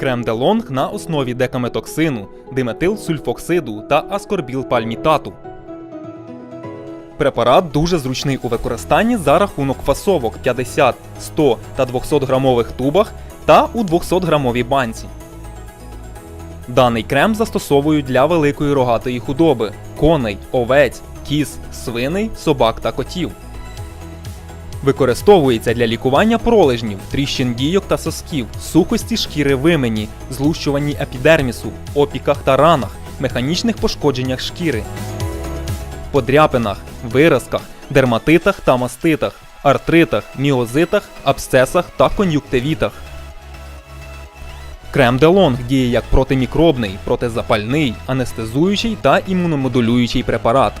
Крем де лонг на основі декаметоксину, диметилсульфоксиду та аскорбілпальмітату. Препарат дуже зручний у використанні за рахунок фасовок 50, 100 та 200 грамових тубах та у 200 грамовій банці. Даний крем застосовують для великої рогатої худоби коней, овець, кіз, свиней, собак та котів. Використовується для лікування пролежнів, тріщин дійок та сосків, сухості шкіри вимені, злущуванні епідермісу, опіках та ранах, механічних пошкодженнях шкіри, подряпинах, виразках, дерматитах та маститах, артритах, міозитах, абсцесах та кон'юктивітах. Крем де лонг діє як протимікробний, протизапальний, анестезуючий та імуномодулюючий препарат.